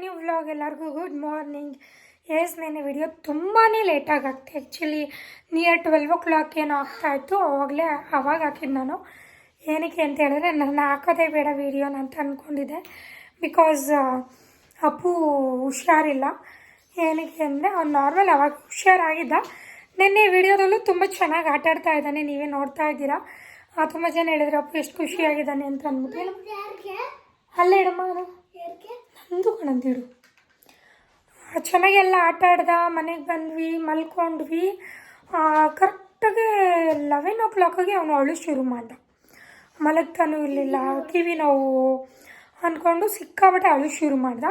New vlog ಎಲ್ಲರಿಗೂ good morning S ನೆನೆ video ತುಂಬಾ ಲೇಟಾಗಿ ಆಗುತ್ತೆ actually near twelve o'clock ಏನೋ ಆಗ್ತಾಯಿತ್ತು ಆವಾಗಲೇ ಅವಾಗ ಹಾಕಿದ್ದು ನಾನು. ಏನಕ್ಕೆ ಅಂತ ಹೇಳಿದ್ರೆ ನನ್ನ ಹಾಕೋದೇ ಬೇಡ ವಿಡಿಯೋನ ಅಂತ ಅಂದ್ಕೊಂಡಿದ್ದೆ ಬಿಕಾಸ್ ಅಪ್ಪು ಹುಷಾರಿಲ್ಲ. ಏನಕ್ಕೆ ಅಂದರೆ ಅವ್ನು ನಾರ್ಮಲ್ ಅವಾಗ ಹುಷಾರಾಗಿದ್ದ. ನಿನ್ನೆ ವಿಡಿಯೋದಲ್ಲೂ ತುಂಬ ಚೆನ್ನಾಗಿ ಆಟ ಆಡ್ತಾ ಇದ್ದಾನೆ. ನೀವೇ ನೋಡ್ತಾ ಇದ್ದೀರಾ? ತುಂಬ ಜನ ಹೇಳಿದ್ರು ಅಪ್ಪು ಎಷ್ಟು ಖುಷಿಯಾಗಿದ್ದಾನೆ ಅಂತ ಅಂದ್ಬಿಟ್ಟು. ಅಲ್ಲೇ ಇಡಮ್ಮ ಕಣಂತಿಡು ಚೆನ್ನಾಗೆಲ್ಲ ಆಟ ಆಡ್ದ, ಮನೆಗೆ ಬಂದ್ವಿ, ಮಲ್ಕೊಂಡ್ವಿ. ಕರೆಕ್ಟಾಗಿ ಲೆವೆನ್ ಓ ಕ್ಲಾಕಿಗೆ ಅವನು ಅಳು ಶುರು ಮಾಡ್ದ. ಮಲಗ್ತಾನೂ ಇರಲಿಲ್ಲ, ಕಿವಿ ನೋವು ಅಂದ್ಕೊಂಡು ಸಿಕ್ಕಾಬಟ್ಟೆ ಅಳು ಶುರು ಮಾಡ್ದ.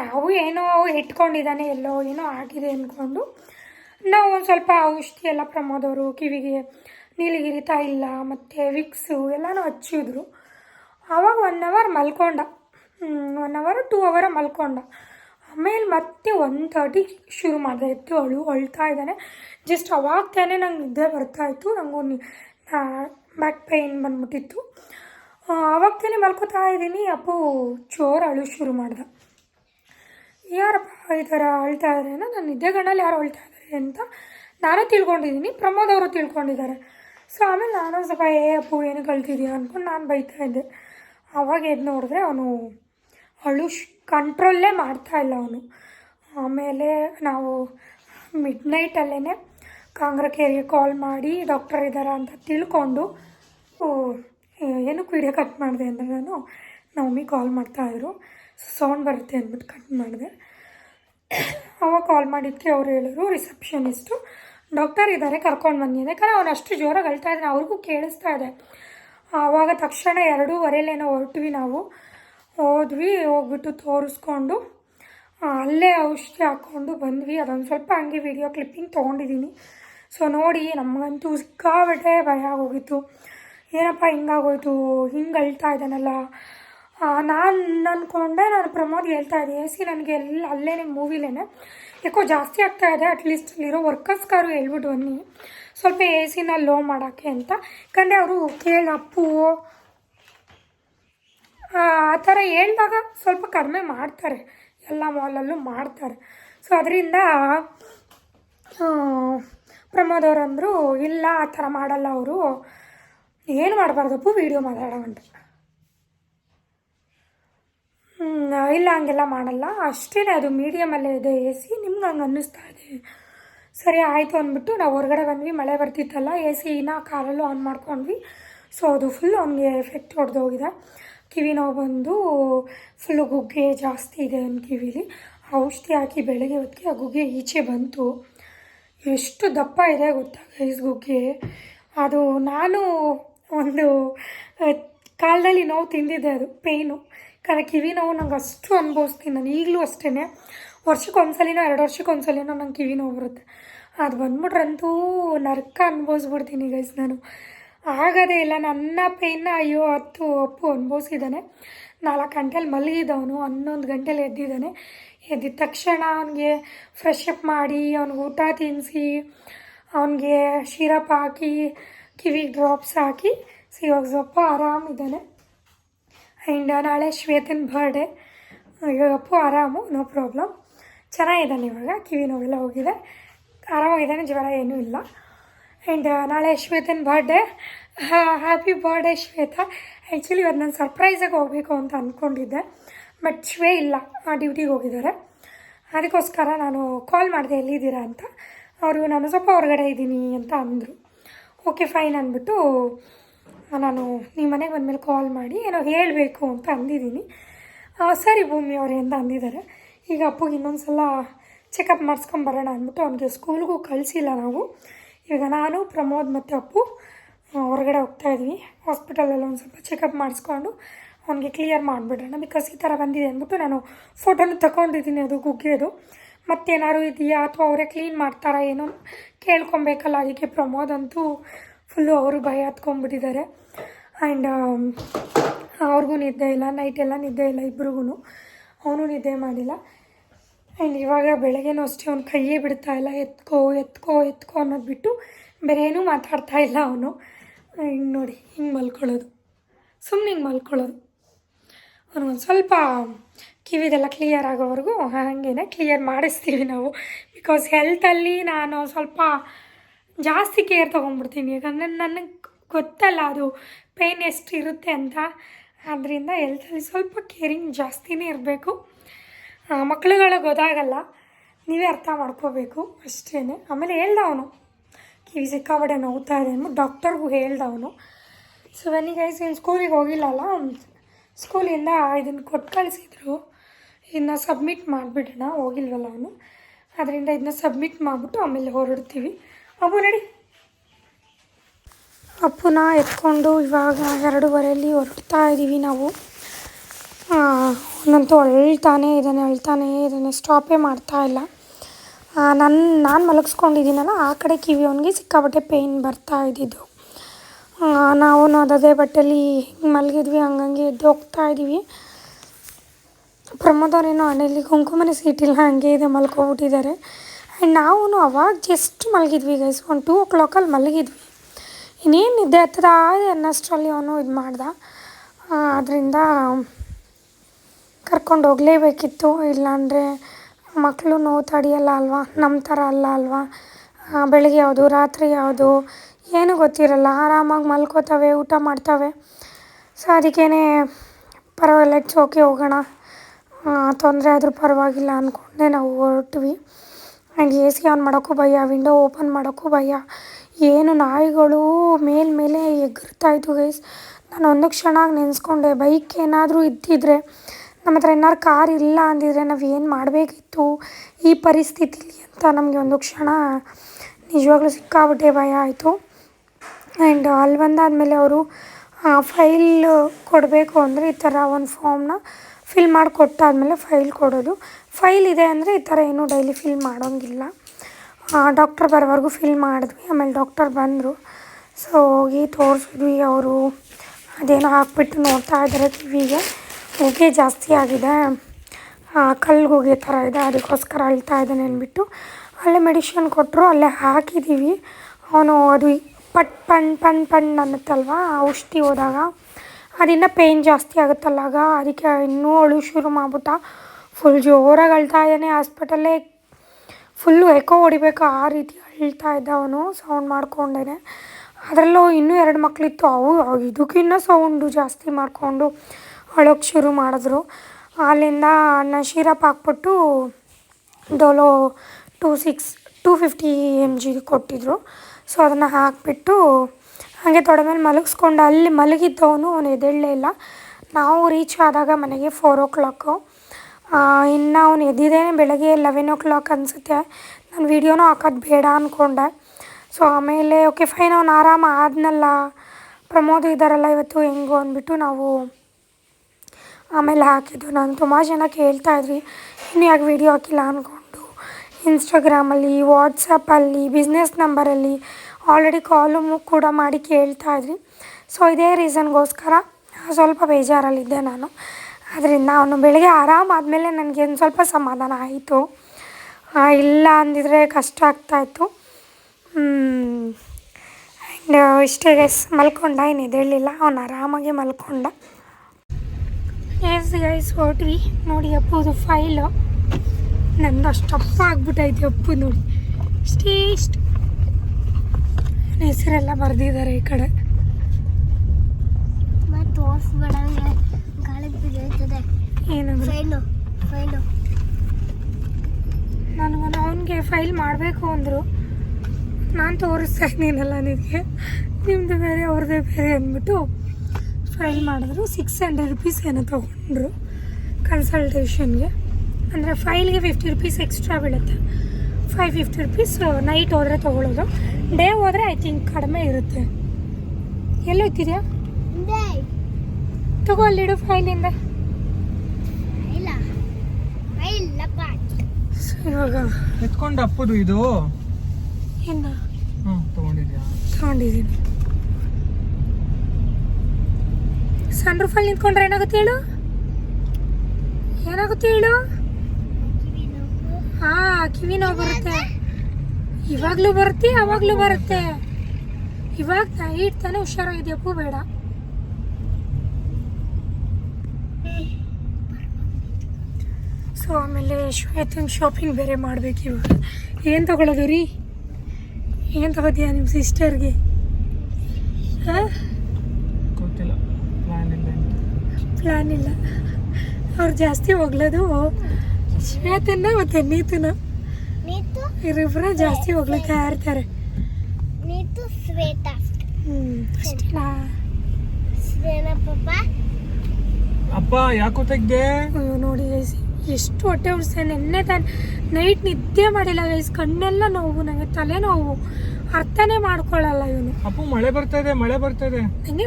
ನಾವು ಏನೋ ಇಟ್ಕೊಂಡಿದ್ದಾನೆ, ಎಲ್ಲೋ ಏನೋ ಆಗಿದೆ ಅಂದ್ಕೊಂಡು ನಾವು ಒಂದು ಸ್ವಲ್ಪ ಔಷಧಿ ಎಲ್ಲ ಪ್ರಮೋದವರು, ಕಿವಿಗೆ ನೀಲಿಗಿರಿ ಇಲ್ಲ, ಮತ್ತು ವಿಕ್ಸು ಎಲ್ಲನೂ ಹಚ್ಚಿದ್ರು. ಆವಾಗ ಒನ್ ಅವರ್ ಮಲ್ಕೊಂಡ. ಒನ್ ಅವರ್ ಟೂ ಅವರ ಮಲ್ಕೊಂಡ. ಆಮೇಲೆ ಮತ್ತೆ ಒನ್ ತರ್ಟಿ ಶುರು ಮಾಡಿದೆ. ಎದ್ದು ಅಳು, ಅಳ್ತಾ ಇದ್ದಾನೆ. ಜಸ್ಟ್ ಅವಾಗ ತಾನೇ ನಂಗೆ ನಿದ್ದೆ ಬರ್ತಾಯಿತ್ತು ನನಗೂ ಬ್ಯಾಕ್ ಪೈನ್ ಬಂದ್ಬಿಟ್ಟಿತ್ತು. ಅವಾಗ ಮಲ್ಕೋತಾ ಇದ್ದೀನಿ. ಅಪ್ಪು ಜೋರು ಅಳು ಶುರು ಮಾಡ್ದ. ಯಾರಪ್ಪ ಈ ಥರ ಅಳ್ತಾ ಇದ್ದಾರೆ ಅಂದರೆ ನಾನು ನಿದ್ದೆಗಣ್ಣಲ್ಲಿ ಯಾರು ಅಳ್ತಾ ಇದ್ದಾರೆ ಅಂತ ನಾನೇ ತಿಳ್ಕೊಂಡಿದ್ದೀನಿ ಪ್ರಮೋದ್ ಅವರು ತಿಳ್ಕೊಂಡಿದ್ದಾರೆ. ಸೊ ಆಮೇಲೆ ನಾನು ಸ್ವಲ್ಪ, ಏ ಅಪ್ಪು, ಏನು ಕಲ್ತಿದ್ಯಾ? ಅಂದ್ಕೊಂಡು ನಾನು ಬೈತಾ ಇದ್ದೆ. ಅವಾಗ ಎದ್ದು ನೋಡಿದ್ರೆ ಅವನು ಕಂಟ್ರೋಲ್ಲೇ ಮಾಡ್ತಾ ಇಲ್ಲ ಅವನು. ಆಮೇಲೆ ನಾವು ಮಿಡ್ ನೈಟಲ್ಲೇ ಕಾಂಗ್ರಕೇರಿಗೆ ಕಾಲ್ ಮಾಡಿ ಡಾಕ್ಟರ್ ಇದ್ದಾರಾ ಅಂತ ತಿಳ್ಕೊಂಡು ಏನಕ್ಕೆ ವಿಡಿಯೋ ಕಟ್ ಮಾಡಿದೆ ಅಂದರೆ ನಾನು ನಮ್ಮಮ್ಮಿ ಕಾಲ್ ಮಾಡ್ತಾಯಿದ್ರು ಸೌಂಡ್ ಬರುತ್ತೆ ಅಂದ್ಬಿಟ್ಟು ಕಟ್ ಮಾಡಿದೆ. ಅವಾಗ ಕಾಲ್ ಮಾಡಿದ್ದಕ್ಕೆ ಅವ್ರು ಹೇಳಿದ್ರು ರಿಸೆಪ್ಷನಿಸ್ಟು ಡಾಕ್ಟರ್ ಇದ್ದಾರೆ, ಕರ್ಕೊಂಡು ಬನ್ನಿ ಯಾಕಂದರೆ ಅವನು ಅಷ್ಟು ಜೋರಾಗಿ ಅಳ್ತಾ ಇದ್ದಾನೆ, ಅವ್ರಿಗೂ ಕೇಳಿಸ್ತಾ ಇದೆ. ಆವಾಗ ತಕ್ಷಣ ಎರಡೂವರೆಲೇನೋ ಹೊರಟ್ವಿ ನಾವು. ಹೋದ್ವಿ, ಹೋಗ್ಬಿಟ್ಟು ತೋರಿಸ್ಕೊಂಡು ಅಲ್ಲೇ ಔಷಧಿ ಹಾಕ್ಕೊಂಡು ಬಂದ್ವಿ. ಅದೊಂದು ಸ್ವಲ್ಪ ಹಂಗೆ ವಿಡಿಯೋ ಕ್ಲಿಪ್ಪಿಂಗ್ ತೊಗೊಂಡಿದ್ದೀನಿ ಸೊ ನೋಡಿ, ನಮಗಂತೂ ಸಿಕ್ಕಾಬಟ್ಟೆ ಭಯ ಆಗೋಗಿತ್ತು. ಏನಪ್ಪ ಹಿಂಗಾಗೋಯ್ತು? ಹಿಂಗೆ ಅಳ್ತಾ ಇದ್ದಾನಲ್ಲ. ನಾನು ಅಂದ್ಕೊಂಡೆ ನಾನು ಪ್ರಮೋದ್ ಹೇಳ್ತಾ ಇದ್ದೆ, ಎ ಸಿ ನನಗೆ ಎಲ್ಲ ಅಲ್ಲೇ ಮೂವಿಲೇನೆ ಯಾಕೋ ಜಾಸ್ತಿ ಆಗ್ತಾ ಇದೆ ಅಟ್ಲೀಸ್ಟ್ ಅಲ್ಲಿರೋ ವರ್ಕರ್ಸ್ಗಾರು ಹೇಳ್ಬಿಟ್ಟು ಬನ್ನಿ. ಸ್ವಲ್ಪ ಎ ಸಿನ ಲೋ ಮಾಡೋಕ್ಕೆ ಅಂತ. ಯಾಕಂದರೆ ಅವರು ಕೇಳಿ, ಅಪ್ಪು ಆ ಥರ ಹೇಳಿದಾಗ ಸ್ವಲ್ಪ ಕಡಿಮೆ ಮಾಡ್ತಾರೆ. ಎಲ್ಲ ಮಾಲಲ್ಲೂ ಮಾಡ್ತಾರೆ. ಸೊ ಅದರಿಂದ ಪ್ರಮೋದ್ ಅಂದರು ಇಲ್ಲ, ಆ ಥರ ಮಾಡಲ್ಲ ಅವರು. ಏನು ಮಾಡಬಾರ್ದಪ್ಪು ವೀಡಿಯೋ ಮಾತಾಡೋಣ ಇಲ್ಲ, ಹಂಗೆಲ್ಲ ಮಾಡಲ್ಲ. ಅಷ್ಟೇ ಅದು ಮೀಡಿಯಮಲ್ಲೇ ಇದೆ ಎ ಸಿ ನಿಮ್ಗೆ ಹಂಗೆ ಅನ್ನಿಸ್ತಾ ಇದೆ? ಸರಿ, ಆಯಿತು ಅಂದ್ಬಿಟ್ಟು ನಾವು ಹೊರಗಡೆ ಬಂದ್ವಿ. ಮಳೆ ಬರ್ತಿತ್ತಲ್ಲ ಎ ಸಿನ ಕಾರಲ್ಲೂ ಆನ್ ಮಾಡ್ಕೊಂಡ್ವಿ. ಸೊ ಅದು ಫುಲ್ ಅವನಿಗೆ ಎಫೆಕ್ಟ್ ಹೊಡೆದೋಗಿದೆ. ಕಿವಿ ನೋವು ಬಂದು ಫುಲ್ಲು ಗುಗ್ಗೆ ಜಾಸ್ತಿ ಇದೆ ಅವ್ನ ಕಿವಿಲಿ ಔಷಧಿ ಹಾಕಿ ಬೆಳಗ್ಗೆ ಹೊತ್ತಿಗೆ ಆ ಗುಗ್ಗೆ ಈಚೆ ಬಂತು. ಎಷ್ಟು ದಪ್ಪ ಇದೆ ಗೊತ್ತಾ ಗೈಸ್ ಗುಗ್ಗೆ. ಅದು ನಾನು ಒಂದು ಕಾಲದಲ್ಲಿ ನೋವು ತಿಂದಿದ್ದೆ ಅದು ಪೇಯ್ನು ಕಾರಣ ಕಿವಿ ನೋವು ನಂಗೆ ಅಷ್ಟು ಅನುಭವಿಸ್ತೀನಿ ನಾನು, ಈಗಲೂ ಅಷ್ಟೇ ವರ್ಷಕ್ಕೆ ಒಂದ್ಸಲಿನೋ ಎರಡು ವರ್ಷಕ್ಕೆ ಒಂದ್ಸಲಿನೋ ನಂಗೆ ಕಿವಿ ನೋವು ಬರುತ್ತೆ. ಅದು ಬಂದ್ಬಿಟ್ರಂತೂ ನರ್ಕ ಅನುಭವಿಸ್ಬಿಡ್ತೀನಿ ಗೈಸ್ ನಾನು. ಆಗೋದೇ ಇಲ್ಲ. ನನ್ನ ಪೇಯ್ನ ಅಯ್ಯೋ, ಹತ್ತು ಅಪ್ಪು ಅನುಭವಿಸಿದ್ದಾನೆ. ನಾಲ್ಕು ಗಂಟೆಲಿ ಮಲಗಿದವನು, ಹನ್ನೊಂದು ಗಂಟೆಲಿ ಎದ್ದಿದ್ದಾನೆ. ಎದ್ದಿದ ತಕ್ಷಣ ಅವನಿಗೆ ಫ್ರೆಶ್ ಅಪ್ ಮಾಡಿ, ಅವ್ನಿಗೆ ಊಟ ತಿನ್ನಿಸಿ ಅವನಿಗೆ ಶಿರಪ್ ಹಾಕಿ ಕಿವಿಗೆ ಡ್ರಾಪ್ಸ್ ಹಾಕಿ, ಇವಾಗ ಸ್ವಲ್ಪ ಆರಾಮಿದ್ದಾನೆ ಆ್ಯಂಡ್ ನಾಳೆ ಶ್ವೇತನ್ ಬರ್ಡೇ ಇವಾಗಪ್ಪು ಆರಾಮು, ನೋ ಪ್ರಾಬ್ಲಮ್ ಚೆನ್ನಾಗಿದ್ದಾನೆ ಇವಾಗ, ಕಿವಿ ನೋವೆಲ್ಲ ಹೋಗಿದೆ. ಆರಾಮಾಗಿದ್ದಾನೆ, ಜ್ವರ ಏನೂ ಇಲ್ಲ. ಆ್ಯಂಡ್ ನಾಳೆ ಶ್ವೇತನ್ birthday happy birthday Shweta actually ಇವತ್ತು ನಾನು ಸರ್ಪ್ರೈಸಾಗಿ ಹೋಗಬೇಕು ಅಂತ ಅಂದ್ಕೊಂಡಿದ್ದೆ ಬಟ್ ಶ್ವೇ ಇಲ್ಲ, ಆ ಡ್ಯೂಟಿಗೆ ಹೋಗಿದ್ದಾರೆ. ಅದಕ್ಕೋಸ್ಕರ ನಾನು ಕಾಲ್ ಮಾಡಿದೆ, ಎಲ್ಲಿದ್ದೀರಾ ಅಂತ. ಅವರು ನಾನು ಸ್ವಲ್ಪ ಹೊರಗಡೆ ಇದ್ದೀನಿ ಅಂತ ಅಂದರು. ಓಕೆ ಫೈನ್ ಅಂದ್ಬಿಟ್ಟು, ನಾನು ನಿಮ್ಮ ಮನೆಗೆ ಬಂದಮೇಲೆ ಕಾಲ್ ಮಾಡಿ ಏನೋ ಹೇಳಬೇಕು ಅಂತ ಅಂದಿದ್ದೀನಿ. ಸರಿ ಭೂಮಿ ಅವರೇ ಅಂತ ಅಂದಿದ್ದಾರೆ. ಈಗ ಅಪ್ಪಗೆ ಇನ್ನೊಂದು ಸಲ ಚೆಕಪ್ ಮಾಡಿಸ್ಕೊಂಬರೋಣ ಅಂದ್ಬಿಟ್ಟು ಅವನಿಗೆ ಸ್ಕೂಲ್ಗೂ ಕಳಿಸಿಲ್ಲ ನಾವು. ಈಗ ನಾನು, ಪ್ರಮೋದ್ ಮತ್ತು ಅಪ್ಪು ಹೊರಗಡೆ ಹೋಗ್ತಾ ಇದ್ದೀವಿ. ಹಾಸ್ಪಿಟಲಲ್ಲಿ ಒಂದು ಸ್ವಲ್ಪ ಚೆಕಪ್ ಮಾಡಿಸ್ಕೊಂಡು ಅವನಿಗೆ ಕ್ಲಿಯರ್ ಮಾಡಿಬಿಡೋಣ. ಬಿಕಾಸ್ ಈ ಥರ ಬಂದಿದೆ ಅಂದ್ಬಿಟ್ಟು ನಾನು ಫೋಟೋನು ತಗೊಂಡಿದ್ದೀನಿ ಅದು ಗುಗ್ಗೆದು. ಮತ್ತೇನಾದ್ರು ಇದೆಯಾ ಅಥವಾ ಅವರೇ ಕ್ಲೀನ್ ಮಾಡ್ತಾರಾ ಏನೋ ಕೇಳ್ಕೊಬೇಕಲ್ಲ ಅದಕ್ಕೆ ಪ್ರಮೋದ್ ಅಂತೂ ಫುಲ್ಲು ಅವರು ಭಯ ಹತ್ಕೊಂಡ್ಬಿಟ್ಟಿದ್ದಾರೆ. ಆ್ಯಂಡ್ ಅವ್ರಿಗೂ ನಿದ್ದೆ ಇಲ್ಲ ನೈಟ್ ಎಲ್ಲ ನಿದ್ದೆ ಇಲ್ಲ ಇಬ್ರಿಗೂ ಅವನು ನಿದ್ದೆ ಮಾಡಿಲ್ಲ. ಆ್ಯಂಡ್ ಇವಾಗ ಬೆಳಗ್ಗೆನೂ ಅಷ್ಟೇ ಅವ್ನು ಕೈಯೇ ಬಿಡ್ತಾ ಇಲ್ಲ, ಎತ್ಕೋ ಎತ್ಕೋ ಎತ್ಕೋ ಅನ್ನೋದು ಬಿಟ್ಟು ಬೇರೆ ಏನೂ ಮಾತಾಡ್ತಾ ಇಲ್ಲ ಅವನು. ಹಿಂಗೆ ನೋಡಿ, ಹಿಂಗೆ ಮಲ್ಕೊಳ್ಳೋದು. ಸುಮ್ಮನೆ ಹಿಂಗೆ ಮಲ್ಕೊಳ್ಳೋದು. ಅವ್ನಿಗೊಂದು ಸ್ವಲ್ಪ ಕಿವಿದೆಲ್ಲ ಕ್ಲಿಯರ್ ಆಗೋವರೆಗೂ ಹಾಗೇನೆ ಕ್ಲಿಯರ್ ಮಾಡಿಸ್ತೀವಿ ನಾವು. ಬಿಕಾಸ್ ಹೆಲ್ತಲ್ಲಿ ನಾನು ಸ್ವಲ್ಪ ಜಾಸ್ತಿ ಕೇರ್ ತೊಗೊಂಡ್ಬಿಡ್ತೀನಿ. ಯಾಕಂದರೆ ನನಗೆ ಗೊತ್ತಲ್ಲ ಅದು ಪೇಯ್ನ್ ಎಷ್ಟು ಇರುತ್ತೆ ಅಂತ. ಆದ್ದರಿಂದ ಹೆಲ್ತಲ್ಲಿ ಸ್ವಲ್ಪ ಕೇರಿಂಗ್ ಜಾಸ್ತಿನೇ ಇರಬೇಕು. ಮಕ್ಳುಗಳಿಗೆ ಗೊತ್ತಾಗಲ್ಲ. ನೀವೇ ಅರ್ಥ ಮಾಡ್ಕೋಬೇಕು ಅಷ್ಟೇ ಆಮೇಲೆ ಹೇಳ್ದ ಅವನು ಕಿವಿ ಸಿಕ್ಕಾಬಡೆ ನೋವುತ್ತಾ ಇದೆ ಅಂದ್ಬಿಟ್ಟು ಡಾಕ್ಟರ್ಗೂ ಹೇಳ್ದ ಅವನು ಸೊ ಗೈಸ್ ಇನ್ನು ಸ್ಕೂಲಿಗೆ ಹೋಗಿಲ್ಲಲ್ಲ? ಸ್ಕೂಲಿಂದ ಇದನ್ನು ಕೊಟ್ಟು ಕಳಿಸಿದ್ರು. ಇದನ್ನ ಸಬ್ಮಿಟ್ ಮಾಡಿಬಿಡೋಣ. ಹೋಗಿಲ್ವಲ್ಲ ಅವನು. ಅದರಿಂದ ಇದನ್ನ ಸಬ್ಮಿಟ್ ಮಾಡಿಬಿಟ್ಟು ಆಮೇಲೆ ಹೊರಡ್ತೀವಿ. ಅಪ್ಪು, ನಡಿ. ಅಪ್ಪುನ ಎತ್ಕೊಂಡು ಇವಾಗ ಎರಡೂವರೆಯಲ್ಲಿ ಹೊರಡ್ತಾ ಇದ್ದೀವಿ ನಾವು. ಅವನಂತೂ ಅಳ್ತಾನೆ ಇದ್ದಾನೆ ಅಳ್ತಾನೆ ಇದ್ದಾನೆ ಸ್ಟಾಪೇ ಮಾಡ್ತಾ ಇಲ್ಲ. ನನ್ನ ನಾನು ಮಲಗಿಸ್ಕೊಂಡಿದ್ದೀನಲ್ಲ, ಆ ಕಡೆ ಕಿವಿ ಅವನಿಗೆ ಸಿಕ್ಕಾಬಟ್ಟೆ ಪೇಯ್ನ್ ಬರ್ತಾ ಇದ್ದಿದ್ದು. ನಾವು ಅದೇ ಬಟ್ಟೆಲಿ ಹಿಂಗೆ ಮಲಗಿದ್ವಿ, ಹಂಗಂಗೆ ಎದ್ದು ಹೋಗ್ತಾ ಇದ್ದೀವಿ. ಪ್ರಮೋದವ್ರೇನೋ ಹಣೆಯಲ್ಲಿ ಕುಂಕುಮನೇ ಸೀಟಿಲ್ಲ ಹಂಗೆ ಇದೆ ಮಲ್ಕೊಬಿಟ್ಟಿದ್ದಾರೆ ಆ್ಯಂಡ್ ನಾವು ಅವಾಗ ಜಸ್ಟ್ ಮಲಗಿದ್ವಿ ಗೈಸ್ ಒಂದು ಟೂ ಓ ಕ್ಲಾಕಲ್ಲಿ ಮಲಗಿದ್ವಿ. ಇನ್ನೇನು ನಿದ್ದೆ ಹತ್ತದ ಅನ್ನಷ್ಟರಲ್ಲಿ ಅವನು ಇದು ಮಾಡ್ದ. ಅದರಿಂದ ಕರ್ಕೊಂಡು ಹೋಗಲೇಬೇಕಿತ್ತು. ಇಲ್ಲಾಂದರೆ ಮಕ್ಕಳು ನೋವು ತಡೆಯಲ್ಲ ಅಲ್ವಾ? ನಮ್ಮ ಥರ ಅಲ್ಲ ಅಲ್ವಾ? ಬೆಳಗ್ಗೆ ಯಾವುದು, ರಾತ್ರಿ ಯಾವುದು? ಏನೂ ಗೊತ್ತಿರಲ್ಲ. ಆರಾಮಾಗಿ ಮಲ್ಕೋತವೆ, ಊಟ ಮಾಡ್ತವೆ. ಸೊ ಅದಕ್ಕೇ ಪರವಾಗಿಲ್ಲ ಓಕೆ ಹೋಗೋಣ. ತೊಂದರೆ ಆದರೂ ಪರವಾಗಿಲ್ಲ ಅಂದ್ಕೊಂಡೆ ನಾವು ಹೊರಟ್ವಿ. ಆ್ಯಂಡ್ ಎ ಸಿ ಆನ್ ಮಾಡೋಕ್ಕೂ ಭಯ ವಿಂಡೋ ಓಪನ್ ಮಾಡೋಕ್ಕೂ ಭಯ. ಏನು ನಾಯಿಗಳು ಮೇಲ್ಮೇಲೆ ಮೇಲೆ ಗೈಸ್ ನಾನು ಒಂದು ಕ್ಷಣ ನೆನೆಸ್ಕೊಂಡೆ ಬೈಕ್ ಏನಾದರೂ ಇದ್ದಿದ್ರೆ ನಮ್ಮ ಹತ್ರ ಏನಾರು ಕಾರ್ ಇಲ್ಲ ಅಂದಿದ್ರೆ ನಾವು ಏನು ಮಾಡಬೇಕಿತ್ತು? ಈ ಪರಿಸ್ಥಿತಿಲಿ ಅಂತ ನಮಗೆ ಒಂದು ಕ್ಷಣ ನಿಜವಾಗ್ಲೂ ಸಿಕ್ಕಾಬಿಟ್ಟೆ ಭಯ ಆಯಿತು. ಆ್ಯಂಡ್ ಅಲ್ಲಿ ಬಂದಾದಮೇಲೆ ಅವರು ಫೈಲ್ ಕೊಡಬೇಕು ಅಂದರೆ ಈ ಥರ ಒಂದು ಫಾರ್ಮ್ನ ಫಿಲ್ ಮಾಡಿ ಕೊಟ್ಟಾದಮೇಲೆ ಫೈಲ್ ಕೊಡೋದು. ಫೈಲ್ ಇದೆ ಅಂದರೆ ಈ ಥರ ಏನೂ ಡೈಲಿ ಫಿಲ್ ಮಾಡೋಂಗಿಲ್ಲ. ಡಾಕ್ಟರ್ ಬರೋವರೆಗೂ ಫಿಲ್ ಮಾಡಿದ್ವಿ. ಆಮೇಲೆ ಡಾಕ್ಟರ್ ಬಂದರು. ಸೊ ಹೋಗಿ ತೋರಿಸಿದ್ವಿ ಅವರು. ಅದೇನೋ ಹಾಕ್ಬಿಟ್ಟು ನೋಡ್ತಾ ಇದ್ದಾರೆ ಕಿವಿಗೆ ಹೊಗೆ ಜಾಸ್ತಿ ಆಗಿದೆ. ಕಲ್ಲು ಹೊಗೆ ಥರ ಇದೆ. ಅದಕ್ಕೋಸ್ಕರ ಅಳ್ತಾ ಇದ್ದಾನೆ ಅಂದ್ಬಿಟ್ಟು ಅಲ್ಲೇ ಮೆಡಿಷನ್ ಕೊಟ್ಟರು ಅಲ್ಲೇ ಹಾಕಿದ್ದೀವಿ ಅವನು ಅದು ಪಟ್ ಪಣ್ ಪಣ್ ಪಣ್ ಅನ್ನತ್ತಲ್ವ ಔಷಧಿ ಹೋದಾಗ. ಅದಿನ್ನ ಪೇಯ್ನ್ ಜಾಸ್ತಿ ಆಗುತ್ತಲ್ಲ ಆಗ. ಅದಕ್ಕೆ ಇನ್ನೂ ಅಳು ಶುರು ಮಾಡ್ಬಿಟ್ಟ. ಫುಲ್ ಜೋರಾಗಿ ಅಳ್ತಾ ಇದ್ದಾನೆ ಹಾಸ್ಪಿಟಲ್ಲೇ ಫುಲ್ಲು ಎಕೋ ಹೊಡಿಬೇಕು ಆ ರೀತಿ ಅಳ್ತಾ ಇದ್ದ ಅವನು ಸೌಂಡ್ ಮಾಡ್ಕೊಂಡೇನೆ. ಅದರಲ್ಲೂ ಇನ್ನೂ ಎರಡು ಮಕ್ಕಳಿತ್ತು ಅವು ಇದಕ್ಕಿನ್ನ ಸೌಂಡು ಜಾಸ್ತಿ ಮಾಡಿಕೊಂಡು ಅಳೋಕ್ಕೆ ಶುರು ಮಾಡಿದ್ರು. ಅಲ್ಲಿಂದ ಅನ್ನ ಶಿರಪ್ ಹಾಕ್ಬಿಟ್ಟು Dolo two six two fifty M G ಕೊಟ್ಟಿದ್ದರು ಸೊ ಅದನ್ನು ಹಾಕಿಬಿಟ್ಟು ಹಾಗೆ ತೊಡೆ ಮೇಲೆ ಮಲಗಿಸ್ಕೊಂಡು ಅಲ್ಲಿ ಮಲಗಿದ್ದವನು ಅವನು ಎದ್ದೇಳಲೇ ಇಲ್ಲ. ನಾವು ರೀಚ್ ಆದಾಗ ಮನೆಗೆ ಫೋರ್ ಓ ಕ್ಲಾಕು ಇನ್ನು ಅವನು ಎದ್ದಿದ್ದೇನೆ ಬೆಳಗ್ಗೆ ಲೆವೆನ್ ಓ ಕ್ಲಾಕ್ ಅನಿಸುತ್ತೆ. ನಾನು ವೀಡಿಯೋನೂ ಹಾಕೋದು ಬೇಡ ಅಂದ್ಕೊಂಡೆ ಸೊ ಆಮೇಲೆ ಓಕೆ ಫೈನ್ ಅವ್ನು ಆರಾಮ ಆದ್ನಲ್ಲ. ಪ್ರಮೋದ್ ಇದ್ದಾರಲ್ಲ ಇವತ್ತು, ಹೆಂಗೋ ಅಂದ್ಬಿಟ್ಟು ನಾವು ಆಮೇಲೆ ಹಾಕಿದ್ದು. ನಾನು ತುಂಬ ಜನ ಕೇಳ್ತಾಯಿದ್ವಿ ಇನ್ನು ಯಾಕೆ ವೀಡಿಯೋ ಹಾಕಿಲ್ಲ? ಅಂದ್ಕೊಂಡು ಇನ್ಸ್ಟಾಗ್ರಾಮಲ್ಲಿ ವಾಟ್ಸಪ್ಪಲ್ಲಿ ಬಿಸ್ನೆಸ್ ನಂಬರಲ್ಲಿ ಆಲ್ರೆಡಿ ಕಾಲು ಕೂಡ ಮಾಡಿ ಕೇಳ್ತಾಯಿದ್ವಿ ಸೊ ಇದೇ ರೀಸನ್ಗೋಸ್ಕರ ಸ್ವಲ್ಪ ಬೇಜಾರಲ್ಲಿದ್ದೆ ನಾನು. ಅದರಿಂದ ಅವನು ಬೆಳಗ್ಗೆ ಆರಾಮಾದಮೇಲೆ ನನಗೆ ಒಂದು ಸ್ವಲ್ಪ ಸಮಾಧಾನ ಆಯಿತು. ಇಲ್ಲ ಅಂದಿದ್ರೆ ಕಷ್ಟ ಆಗ್ತಾಯಿತ್ತು ಆ್ಯಂಡ್ ಇಷ್ಟೇ ಗೈಸ್ ಮಲ್ಕೊಂಡ ಏನು ಎದ್ದೇಳಲಿಲ್ಲ ಅವನು ಆರಾಮಾಗಿ ಮಲ್ಕೊಂಡ. ಎಸ್ ಗೈಸ್ ಹೊಟ್ವಿ ನೋಡಿ ಅಪ್ಪುದು ಫೈಲು ನಂದು ಅಷ್ಟು ಅಪ್ಪ ಆಗ್ಬಿಟ್ಟೈತೆ ಅಪ್ಪು ನೋಡಿ. ಇಷ್ಟೇ ಇಷ್ಟು. ಹೆಸರೆಲ್ಲ ಬರೆದಿದ್ದಾರೆ ಈ ಕಡೆ. ಏನಂದ್ರೆ ಫೈಲು ಫೈಲು ನನಗೆ ಅವನಿಗೆ ಫೈಲ್ ಮಾಡಬೇಕು ಅಂದರು. ನಾನು ತೋರಿಸ್ತಾ ಇದ್ದೀನಲ್ಲ ನಿನಗೆ. ನಿಮ್ಮದು ಬೇರೆ ಅವ್ರದ್ದೇ ಬೇರೆ ಅಂದ್ಬಿಟ್ಟು. ಫೈಲ್ ಮಾಡಿದ್ರು ಸಿಕ್ಸ್ ಹಂಡ್ರೆಡ್ ರುಪೀಸ್ ಏನೋ ತೊಗೊಂಡ್ರು ಕನ್ಸಲ್ಟೇಷನ್ಗೆ ಅಂದರೆ ಫೈಲ್ಗೆ ಫಿಫ್ಟಿ ರುಪೀಸ್ ಎಕ್ಸ್ಟ್ರಾ ಬೀಳುತ್ತೆ. ಫೈವ್ ಫಿಫ್ಟಿ ರುಪೀಸ್ ನೈಟ್ ಹೋದರೆ ತೊಗೊಳ್ಳೋದು. ಡೇ ಹೋದರೆ ಐ ಥಿಂಕ್ ಕಡಿಮೆ ಇರುತ್ತೆ. ಎಲ್ಲೋಗ್ತಿದ್ಯಾ ತಗೋ ಅಲ್ಲಿಡು ಫೈಲಿಂದ ಇಲ್ಲ. ಫೈಲಪ್ಪ ಸೊ ಇವಾಗ ಎತ್ಕೊಂಡು ಅಪ್ಪದು ಇದು. ಏನು ಹ್ಞೂ ತಗೊಂಡಿದ್ಯಾ? ತಗೊಂಡಿದ್ದೀನಿ. ಸಣ್ಣ ರೂಫಲ್ಲಿ ನಿಂತ್ಕೊಂಡ್ರೆ ಏನಾಗುತ್ತೆ ಹೇಳು? ಏನಾಗುತ್ತೆ ಹೇಳು? ಹಾ, ಕಿವಿ ಬರುತ್ತೆ. ಇವಾಗಲೂ ಬರುತ್ತೆ, ಅವಾಗಲೂ ಬರುತ್ತೆ. ಇವಾಗ ನೈಟ್ ತಾನೇ ಹುಷಾರಾಗಿದೆಯಪ್ಪು ಬೇಡ. ಸೊ ಆಮೇಲೆ ಶ್ವೇತನ್ ಶಾಪಿಂಗ್ ಬೇರೆ ಮಾಡ್ಬೇಕು ಇವಾಗ. ಏನು ತೊಗೊಳೋದು ರೀ? ಏನು ತಗೋತೀಯ ನಿಮ್ಮ ಸಿಸ್ಟರ್ಗೆ ಹಾಂ ಗೊತ್ತಿಲ್ಲ ಪ್ಲಾನ್ ಇಲ್ಲ ಅಂತ ಪ್ಲ್ಯಾನ್ ಇಲ್ಲ. ಅವ್ರು ಜಾಸ್ತಿ ಹೋಗ್ಲೋದು ಶ್ವೇತನ ಮತ್ತು ನೀತನ. ನೀತು? ಇವರಿಬ್ಬರ ಜಾಸ್ತಿ ಹೋಗ್ಲಿಕ್ಕೆ ಇರ್ತಾರೆ ಅಪ್ಪ ಯಾಕೋ ತೆಗ್ದೆ? ಅಯ್ಯೋ ನೋಡಿ ಗೈಸ್ ಎಷ್ಟು ಹೊಟ್ಟೆ ಉಡ್ಸ್ತೆ ನೆನ್ನೆ ತಾನೆ ನೈಟ್ ನಿದ್ದೆ ಮಾಡಿಲ್ಲ ಗೈಸ್ ಕಣ್ಣೆಲ್ಲ ನೋವು ನನಗೆ ತಲೆನೋವು ಅರ್ಥನೇ ಮಾಡ್ಕೊಳ್ಳಲ್ಲ ಇವನು. ಅಪ್ಪು ಮಳೆ ಬರ್ತಾ ಇದೆ ಮಳೆ ಬರ್ತಾ ಇದೆ. ನನಗೆ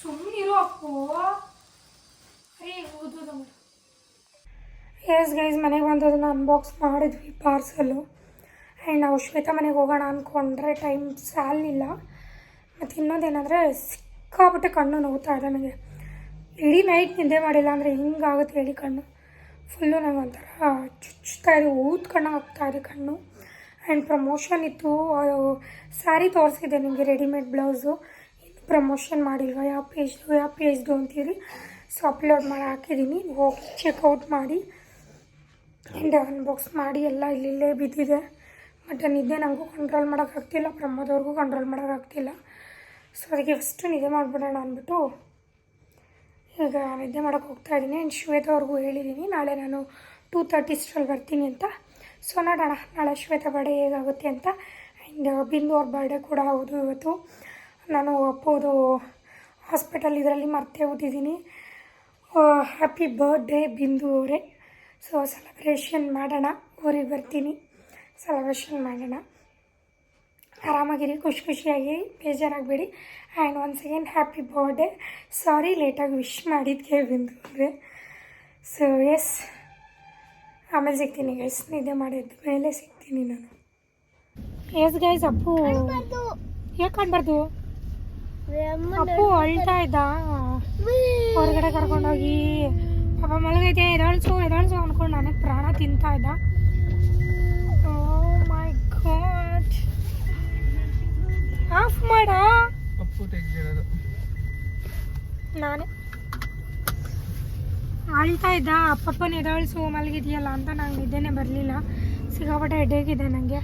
ಸುಮ್ಮನಿರು ಅಪ್ಪು. ಅರೇ ಓದೋದು ಎಸ್ ಗೈಸ್ ಮನೆಗೆ ಬಂದದನ್ನು ಅನ್ಬಾಕ್ಸ್ ಮಾಡಿದ್ವಿ ಪಾರ್ಸಲು ಆ್ಯಂಡ್ ನಾವು ಶ್ವೇತಾ ಮನೆಗೆ ಹೋಗೋಣ ಅಂದ್ಕೊಂಡ್ರೆ ಟೈಮ್ ಸಾಲಿಲ್ಲ. ಮತ್ತು ಇನ್ನೊಂದೇನೆಂದರೆ ಸಿಕ್ಕಾಬಿಟ್ಟೆ ಕಣ್ಣು ನೋವ್ತಾ ಇದೆ ನನಗೆ ಇಡೀ ನೈಟ್ ನಿದ್ದೆ ಮಾಡಿಲ್ಲ ಅಂದರೆ ಹಿಂಗಾಗುತ್ತೆ ಹೇಳಿ ಕಣ್ಣು. ಫುಲ್ಲು ನಂಗೆ ಒಂಥರ ಚುಚ್ತಾ ಇದೆ ಊದ್ಕೊಂಡಂಗೆ ಆಗ್ತಾ ಇದೆ ಕಣ್ಣು. ಆ್ಯಂಡ್ ಪ್ರಮೋಷನ್ ಇತ್ತು ಸ್ಯಾರಿ ತೋರಿಸಿದೆ ನಿಮಗೆ ರೆಡಿಮೇಡ್ ಬ್ಲೌಸು ಇನ್ನು ಪ್ರಮೋಷನ್ ಮಾಡಿಲ್ವ? ಯಾವ ಪೇಜ್ದು ಯಾವ ಪೇಜ್ದು ಅಂತೇಳಿ ಸೊ ಅಪ್ಲೋಡ್ ಮಾಡಿ, ಹಾಕಿದ್ದೀನಿ. ಹೋಗಿ ಚೆಕ್ಔಟ್ ಮಾಡಿ. ಆ್ಯಂಡ್ ಅನ್ಬಾಕ್ಸ್ ಮಾಡಿ, ಎಲ್ಲ ಇಲ್ಲಿಲ್ಲೇ ಬಿದ್ದಿದೆ. ಬಟ್ ನಿದ್ದೆ ನನಗೂ ಕಂಟ್ರೋಲ್ ಮಾಡೋಕ್ಕಾಗ್ತಿಲ್ಲ ಪ್ರಮೋದವ್ರಿಗೂ ಕಂಟ್ರೋಲ್ ಮಾಡೋಕ್ಕಾಗ್ತಿಲ್ಲ ಸೊ ಅದಕ್ಕೆ ಫಸ್ಟು ನಿದ್ದೆ ಮಾಡಿಬಿಡೋಣ ಅಂದ್ಬಿಟ್ಟು ಈಗ ನಿದ್ದೆ ಮಾಡೋಕೆ ಹೋಗ್ತಾ ಇದ್ದೀನಿ. ಆ್ಯಂಡ್ ಶ್ವೇತಾ ಅವ್ರಿಗೂ ಹೇಳಿದ್ದೀನಿ. ನಾಳೆ ನಾನು ಟೂ ತರ್ಟಿಸ್ಟ್ರಲ್ಲಿ ಬರ್ತೀನಿ ಅಂತ. ಸೊ ನೋಡೋಣ. ನಾಳೆ ಶ್ವೇತಾ ಬರ್ಡೇ ಹೇಗಾಗುತ್ತೆ ಅಂತ. ಆ್ಯಂಡ್ ಬಿಂದು ಅವ್ರ ಬರ್ಡೇ ಕೂಡ ಹೌದು ಇವತ್ತು. ನಾನು ಅಪ್ಪೋದು ಹಾಸ್ಪಿಟಲ್ ಇದರಲ್ಲಿ ಮರ್ತೆ ಓದಿದ್ದೀನಿ ಹ್ಯಾಪಿ ಬರ್ಡೇ ಬಿಂದು ಅವರೇ. ಸೊ ಸೆಲೆಬ್ರೇಷನ್ ಮಾಡೋಣ. ಊರಿಗೆ ಬರ್ತೀನಿ. ಸೆಲೆಬ್ರೇಷನ್ ಮಾಡೋಣ. ಆರಾಮಾಗಿರಿ. ಖುಷಿ ಖುಷಿಯಾಗಿ ಬೇಜಾರಾಗಬೇಡಿ. And once again happy birthday sorry ಲೇಟಾಗಿ ವಿಶ್ ಮಾಡಿದ್ಕೆ ಬಿಂದು ಅಂದರೆ. ಸೊ ಎಸ್ ಆಮೇಲೆ ಸಿಗ್ತೀನಿ ಗೈಸ್ ನಿದ್ದೆ ಮಾಡಿದ ಮೇಲೆ ಸಿಗ್ತೀನಿ ನಾನು. Yes guys Appu. ಯಾಕೆ ಕಾಣ್ಬಾರ್ದು? ಅಪ್ಪು ಅಳ್ತಾ ಇದ್ದ. ಹೊರಗಡೆ ಕರ್ಕೊಂಡೋಗಿ. ಪಾಪ ಮಲಗೈತೆ ಎದಳ್ಸು ಎದಳ್ಸು ಅನ್ಕೊಂಡು ನನಗೆ ಪ್ರಾಣ ತಿಂತಾ ಇದ್ದ. ಮೈ ಗಾಡ್ ಆಫ್ ಮಾಡ. ಅಪ್ಪು ತೆಗ್ದಿರೋದು ನಾನೇ. ಅಳ್ತಾ ಇದ್ದ. ಅಪ್ಪಪ್ಪನ ಎದಳ್ಸು ಮಲಗಿದೆಯಲ್ಲ ಅಂತ ನಂಗೆ ನಿದ್ದೆನೇ ಬರಲಿಲ್ಲ. ಸಿಗಾಪಟ್ಟೆ ಹೆಡ್ಡೇಗಿದೆ ನನಗೆ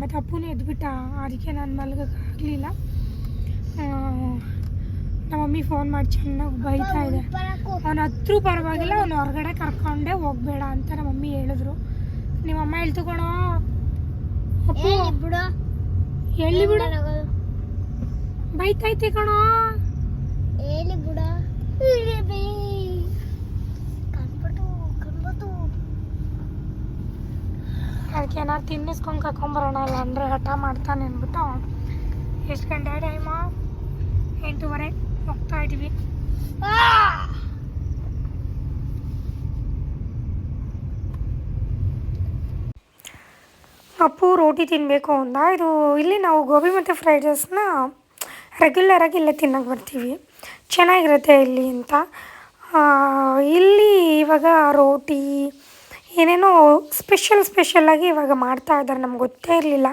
ಮತ್ತು ಅಪ್ಪನೇ ಎದ್ಬಿಟ್ಟ. ಅದಕ್ಕೆ ನಾನು ಮಲಗೋಕ್ಕಾಗಲಿಲ್ಲ. ನಮ್ಮ ಮಮ್ಮಿ ಫೋನ್ ಮಾಡಿ ಚೆನ್ನಾಗಿ ಬೈತಾ ಇದೆ. ಅವನ ಹತ್ರ ಪರವಾಗಿಲ್ಲ ಅವನು ಹೊರಗಡೆ ಕರ್ಕೊಂಡೆ ಹೋಗ್ಬೇಡ ಅಂತ ನಮ್ಮ ಮಮ್ಮಿ ಹೇಳಿದ್ರು. ನಿಮ್ಮ ಅಮ್ಮ ಹೇಳ್ತು ಕಣೋ. ಅಪ್ಪು ಹೇಳಿ ಬಿಡು. ಎಲ್ಲಿ ಬಿಡು. ಬೈತೈತಿ ಕಣೋ. ಹೇಳಿ ಬಿಡ. ಅದಕ್ಕೆ ಏನಾರು ತಿನ್ನಿಸ್ಕೊಂಡು ಕರ್ಕೊಂಬರೋಣ ಇಲ್ಲ ಅಂದರೆ ಹಠ ಮಾಡ್ತಾನೆ ಅಂದ್ಬಿಟ್ಟು ಎಷ್ಟು ಗಂಟೆ ಟೈಮು? ಎಂಟೂವರೆ. ಹೋಗ್ತಾ ಇದ್ದೀವಿ ಅಪ್ಪು ರೋಟಿ ತಿನ್ನಬೇಕು ಅಂದ. ಇದು ಇಲ್ಲಿ ನಾವು ಗೋಬಿ ಮತ್ತು ಫ್ರೈಡ್ ರೈಸ್ನ ರೆಗ್ಯುಲರಾಗಿ ಇಲ್ಲೇ ತಿನ್ನೋಕೆ ಬರ್ತೀವಿ. ಚೆನ್ನಾಗಿರುತ್ತೆ ಇಲ್ಲಿ ಅಂತ. ಇಲ್ಲಿ ಇವಾಗ ರೋಟಿ, ಏನೇನೋ ಸ್ಪೆಷಲ್ ಸ್ಪೆಷಲಾಗಿ ಇವಾಗ ಮಾಡ್ತಾ ಇದ್ದಾರೆ. ನಮ್ಗೆ ಗೊತ್ತೇ ಇರಲಿಲ್ಲ.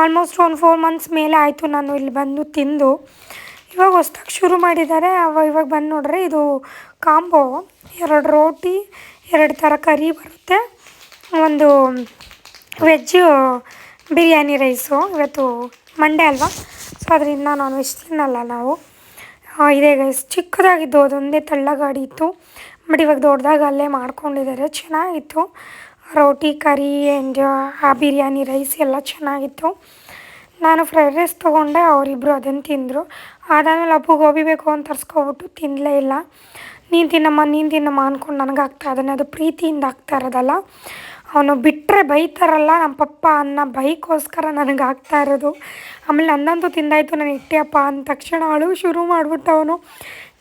ಆಲ್ಮೋಸ್ಟ್ ಒಂದು ಫೋರ್ ಮಂತ್ಸ್ ಮೇಲೆ ಆಯಿತು ನಾನು ಇಲ್ಲಿ ಬಂದು ತಿಂದು. ಇವಾಗ ಹೊಸ್ದಾಗಿ ಶುರು ಮಾಡಿದ್ದಾರೆ. ಅವ ಇವಾಗ ಬಂದು ನೋಡ್ರೆ, ಇದು ಕಾಂಬೋ. ಎರಡು ರೋಟಿ, ಎರಡು ಥರ ಕರಿ ಬರುತ್ತೆ. ಒಂದು ವೆಜ್ಜು ಬಿರಿಯಾನಿ ರೈಸು ಇವತ್ತು ಮಂಡೆ ಅಲ್ವಾ? ಅದರಿಂದ ನಾನ್ ವೆಜ್ ತಿನ್ನಲ್ಲ ನಾವು ಇದೇ ಗೈಸ್ ಚಿಕ್ಕದಾಗಿದ್ದು ಅದೊಂದೇ ತಳ್ಳಗಾಡಿ ಇತ್ತು. ಬಟ್ ಇವಾಗ ದೊಡ್ಡದಾಗ ಅಲ್ಲೇ ಮಾಡ್ಕೊಂಡಿದ್ದಾರೆ, ಚೆನ್ನಾಗಿತ್ತು. ರೋಟಿ, ಕರಿ ಆ್ಯಂಡ್ ಆ, ಬಿರಿಯಾನಿ ರೈಸ್ ಎಲ್ಲ ಚೆನ್ನಾಗಿತ್ತು. ನಾನು ಫ್ರೈಡ್ ರೈಸ್ ತೊಗೊಂಡೆ ಅವರಿಬ್ಬರು ಅದನ್ನು ತಿಂದರು. ಅದಾದಮೇಲೆ ಅಪ್ಪು ಗೋಬಿ ಬೇಕು ಅಂತ ತರಿಸ್ಕೊಬಿಟ್ಟು ತಿನ್ನಲೇ ಇಲ್ಲ. ನೀನು ತಿನ್ನಮ್ಮ ನೀನು ತಿನ್ನಮ್ಮ ಅಂದ್ಕೊಂಡು ನನಗೆ ಆಗ್ತಾ ಇದ್ದಾನೆ ಅದು ಪ್ರೀತಿಯಿಂದ ಆಗ್ತಾ ಇರೋದಲ್ಲ. ಅವನು ಬಿಟ್ಟರೆ ಬೈತಾರಲ್ಲ ನಮ್ಮ ಪಪ್ಪ ಅನ್ನ ಬೈಕೋಸ್ಕರ ನನಗೆ ಆಗ್ತಾ ಇರೋದು. ಆಮೇಲೆ ನನ್ನಂತೂ ತಿಂದಾಯಿತು, ನಾನು ಇಟ್ಟಿಯಪ್ಪ ಅಂದ ತಕ್ಷಣ ಅಳು ಶುರು ಮಾಡಿಬಿಟ್ಟು ಅವನು.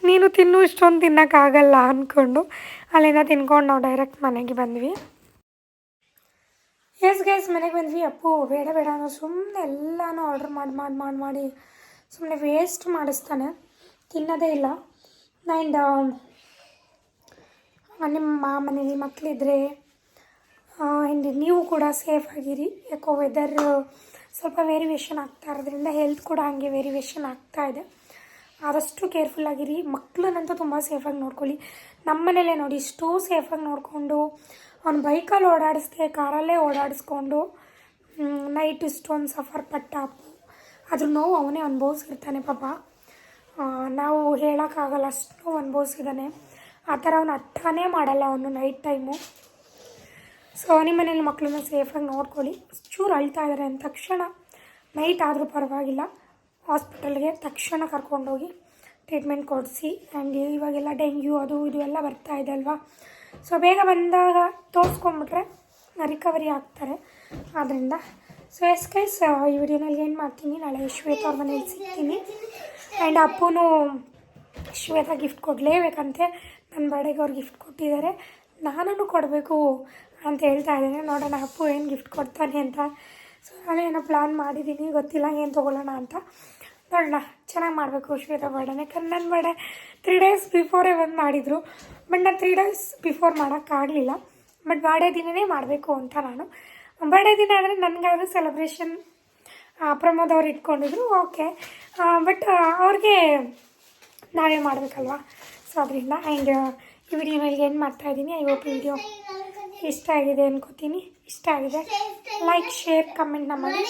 ನೀನು ತಿನ್ನು, ಇಷ್ಟೊಂದು ತಿನ್ನೋಕ್ಕಾಗಲ್ಲ ಅಂದ್ಕೊಂಡು ಅಲ್ಲಿಂದ ತಿನ್ಕೊಂಡು ನಾವು ಡೈರೆಕ್ಟ್ ಮನೆಗೆ ಬಂದ್ವಿ. ಎಸ್ ಗೈಸ್ ಮನೆಗೆ ಬಂದ್ವಿ. ಅಪ್ಪು, ಬೇಡ ಬೇಡ ಅನ್ನೋ ಸುಮ್ಮನೆ ಎಲ್ಲನೂ ಆರ್ಡ್ರ್ ಮಾಡಿ ಮಾಡಿ ಮಾಡಿ ಮಾಡಿ ಸುಮ್ಮನೆ ವೇಸ್ಟ್ ಮಾಡಿಸ್ತಾನೆ. ತಿನ್ನೋದೇ ಇಲ್ಲ. ಆ್ಯಂಡ್ ನಿಮ್ಮ ಮನೇಲಿ ಮಕ್ಕಳಿದ್ರೆ ಆ್ಯಂಡ್ ನೀವು ಕೂಡ ಸೇಫ್ ಆಗಿರಿ. ಯಾಕೋ ವೆದರ್ ಸ್ವಲ್ಪ ವೇರಿಯೇಷನ್ ಆಗ್ತಾ ಇರೋದ್ರಿಂದ ಹೆಲ್ತ್ ಕೂಡ ಹಾಗೆ ವೇರಿಯೇಷನ್ ಆಗ್ತಾ ಇದೆ. ಆದಷ್ಟು ಕೇರ್ಫುಲ್ ಆಗಿರಿ. ಮಕ್ಕಳನ್ನಂತೂ ತುಂಬ ಸೇಫಾಗಿ ನೋಡ್ಕೊಳ್ಳಿ. ನಮ್ಮ ಮನೇಲೇ ನೋಡಿ, ಇಷ್ಟೂ ಸೇಫಾಗಿ ನೋಡಿಕೊಂಡು, ಅವ್ನು ಬೈಕಲ್ಲಿ ಓಡಾಡಿಸ್ದೆ, ಕಾರಲ್ಲೇ ಓಡಾಡಿಸ್ಕೊಂಡು ನೈಟ್ ಇಷ್ಟೊಂದು ಸಫರ್ ಪಟ್ಟ ಅದ್ರ ನೋವು ಅವನೇ ಅನುಭವಿಸಿರ್ತಾನೆ ಪಾಪ. ನಾವು ಹೇಳೋಕ್ಕಾಗಲ್ಲ, ಅಷ್ಟು ಅನುಭವಿಸಿದ್ದಾನೆ. ಆ ಥರ ಅವನು ಅರ್ಥನೇ ಮಾಡಲ್ಲ ಅವನು ನೈಟ್ ಟೈಮು ಸೊ ನಿಮ್ಮ ಮನೇಲಿ ಮಕ್ಕಳನ್ನ ಸೇಫಾಗಿ ನೋಡ್ಕೊಳ್ಳಿ. ಚೂರು ಅಳ್ತಾ ಇದ್ದಾರೆ ಅಂದ ತಕ್ಷಣ ನೈಟ್ ಆದರೂ ಪರವಾಗಿಲ್ಲ. ಹಾಸ್ಪಿಟಲ್ಗೆ ತಕ್ಷಣ ಕರ್ಕೊಂಡೋಗಿ ಟ್ರೀಟ್ಮೆಂಟ್ ಕೊಡಿಸಿ. ಆ್ಯಂಡ್ ಇವಾಗೆಲ್ಲ ಡೆಂಗ್ಯೂ ಅದು ಇದು ಎಲ್ಲ ಬರ್ತಾ ಇದೆ ಅಲ್ವಾ? ಸೊ ಬೇಗ ಬಂದಾಗ ತೋರಿಸ್ಕೊಂಬಿಟ್ರೆ ರಿಕವರಿ ಆಗ್ತಾರೆ. ಆದ್ದರಿಂದ ಸೊ ಎಸ್ ಕೈಸ್ ಈ ವಿಡಿಯೋನಲ್ಲಿ ಏನು ಮಾಡ್ತೀನಿ? ನಾಳೆ ಶ್ವೇತ ಅವ್ರ ಮನೇಲಿ ಸಿಗ್ತೀನಿ. ಆ್ಯಂಡ್ ಅಪ್ಪನೂ ಶ್ವೇತ ಗಿಫ್ಟ್ ಕೊಡಲೇಬೇಕಂತೆ. ನನ್ನ ಬರ್ಡೇಗೆ ಅವ್ರು ಗಿಫ್ಟ್ ಕೊಟ್ಟಿದ್ದಾರೆ. ನಾನೂ ಕೊಡಬೇಕು. ಅಂತ ಹೇಳ್ತಾ ಇದ್ದೀನಿ. ನೋಡೋಣ ಅಪ್ಪು ಏನು ಗಿಫ್ಟ್ ಕೊಡ್ತಾನೆ ಅಂತ. ಸೊ ನಾನು ಏನೋ ಪ್ಲ್ಯಾನ್ ಮಾಡಿದ್ದೀನಿ ಗೊತ್ತಿಲ್ಲ ಏನು ತೊಗೊಳ್ಳೋಣ ಅಂತ. ನೋಡೋಣ. ಚೆನ್ನಾಗಿ ಮಾಡಬೇಕು ಶ್ವೇತ ಬರ್ಡೇನೆ. ಯಾಕಂದ್ರೆ ನನ್ನ ಬರ್ಡೇ ತ್ರೀ ಡೇಸ್ ಬಿಫೋರೇ ಬಂದು ಮಾಡಿದರು. ಬಟ್ ನಾನು ತ್ರೀ ಡೇಸ್ ಬಿಫೋರ್ ಮಾಡೋಕ್ಕಾಗಲಿಲ್ಲ ಬಟ್ ಬರ್ಡೇ ದಿನವೇ ಮಾಡಬೇಕು ಅಂತ ನಾನು. ಬರ್ಡೇ ದಿನ ಆದರೆ ನನಗಾದರೂ ಸೆಲೆಬ್ರೇಷನ್ ಪ್ರಮೋದ್ ಅವ್ರು ಇಟ್ಕೊಂಡಿದ್ರು. ಓಕೆ ಬಟ್ ಅವ್ರಿಗೆ ನಾವೇ ಮಾಡಬೇಕಲ್ವಾ? ಸೊ ಅದರಿಂದ ಆ್ಯಂಡ್ ಈ ವಿಡಿಯೋನಲ್ಲಿ ಏನು ಮಾಡ್ತಾಯಿದ್ದೀನಿ ಐ ಹೋಪ್ ವಿಡಿಯೋ ಇಷ್ಟ ಆಗಿದೆ ಅನ್ಕೋತೀನಿ. ಇಷ್ಟ ಆಗಿದೆ. ಲೈಕ್ ಶೇರ್ ಕಮೆಂಟ್ನ ಮಾಡಿ